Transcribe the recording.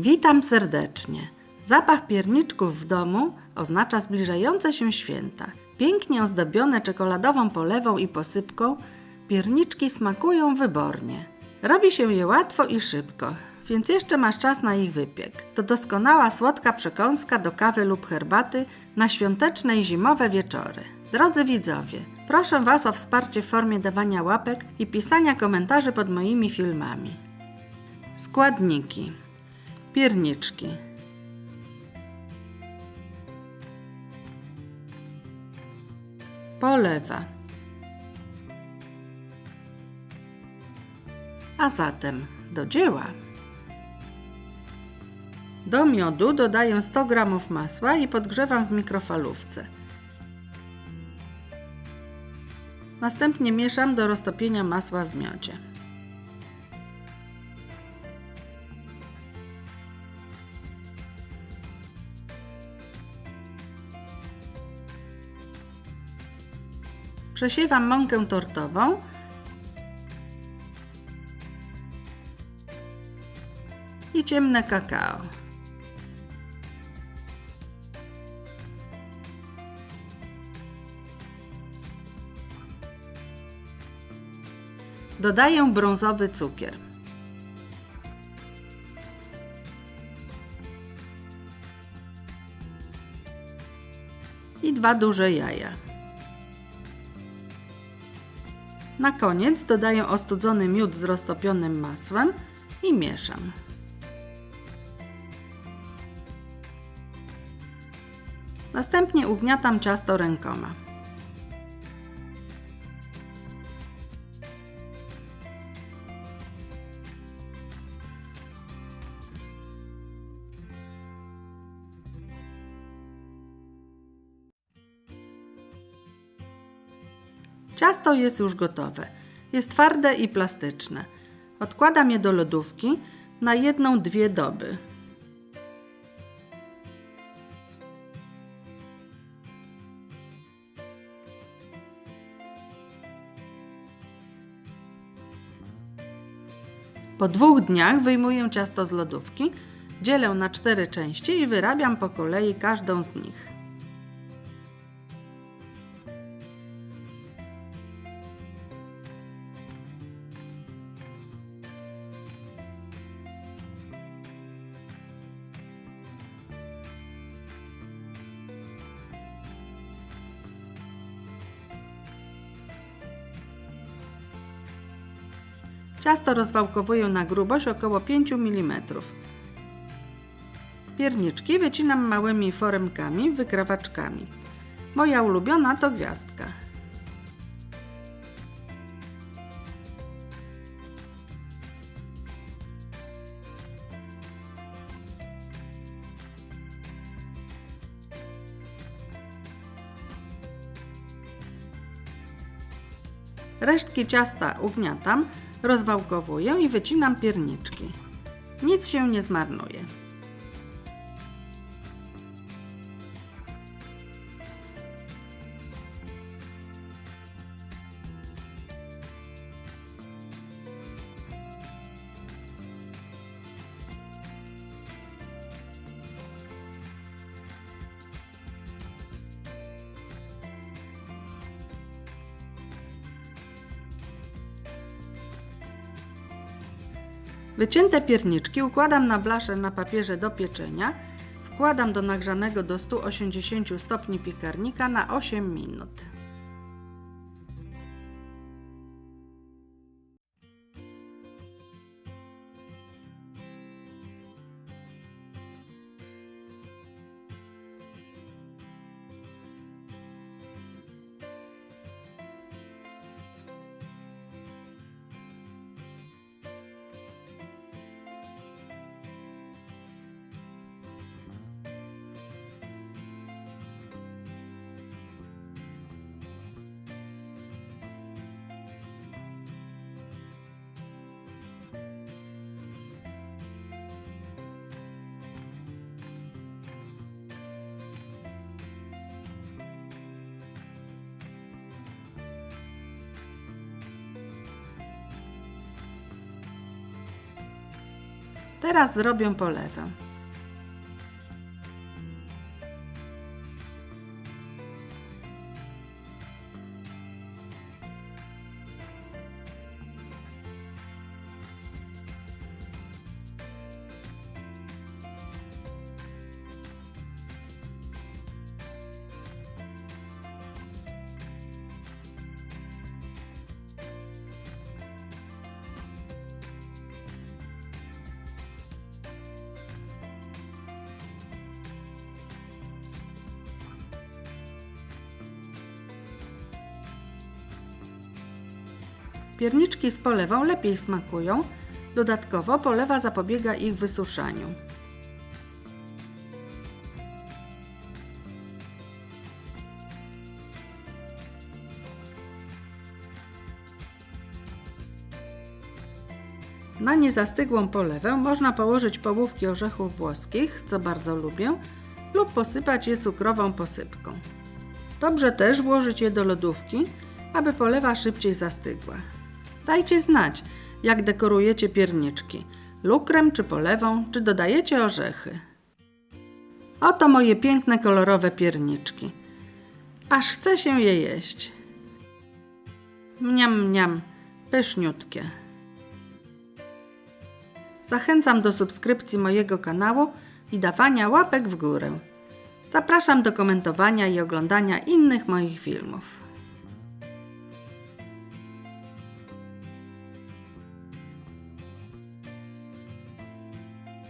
Witam serdecznie. Zapach pierniczków w domu oznacza zbliżające się święta. Pięknie ozdobione czekoladową polewą i posypką, pierniczki smakują wybornie. Robi się je łatwo i szybko, więc jeszcze masz czas na ich wypiek. To doskonała słodka przekąska do kawy lub herbaty na świąteczne i zimowe wieczory. Drodzy widzowie, proszę Was o wsparcie w formie dawania łapek i pisania komentarzy pod moimi filmami. Składniki: pierniczki, polewa. A zatem do dzieła. Do miodu dodaję 100 g masła i podgrzewam w mikrofalówce. Następnie mieszam do roztopienia masła w miodzie. Przesiewam mąkę tortową i ciemne kakao. Dodaję brązowy cukier. I dwa duże jaja. Na koniec dodaję ostudzony miód z roztopionym masłem i mieszam. Następnie ugniatam ciasto rękoma. Ciasto jest już gotowe. Jest twarde i plastyczne. Odkładam je do lodówki na jedną, dwie doby. Po dwóch dniach wyjmuję ciasto z lodówki, dzielę na cztery części i wyrabiam po kolei każdą z nich. Ciasto rozwałkowuję na grubość około 5 mm. Pierniczki wycinam małymi foremkami, wykrawaczkami. Moja ulubiona to gwiazdka. Resztki ciasta ugniatam, rozwałkowuję i wycinam pierniczki. Nic się nie zmarnuje. Wycięte pierniczki układam na blaszę na papierze do pieczenia. Wkładam do nagrzanego do 180 stopni piekarnika na 8 minut. Teraz zrobię polewę. Pierniczki z polewą lepiej smakują. Dodatkowo polewa zapobiega ich wysuszaniu. Na niezastygłą polewę można położyć połówki orzechów włoskich, co bardzo lubię, lub posypać je cukrową posypką. Dobrze też włożyć je do lodówki, aby polewa szybciej zastygła. Dajcie znać, jak dekorujecie pierniczki. Lukrem czy polewą, czy dodajecie orzechy. Oto moje piękne kolorowe pierniczki. Aż chce się je jeść. Mniam, mniam, pyszniutkie. Zachęcam do subskrypcji mojego kanału i dawania łapek w górę. Zapraszam do komentowania i oglądania innych moich filmów.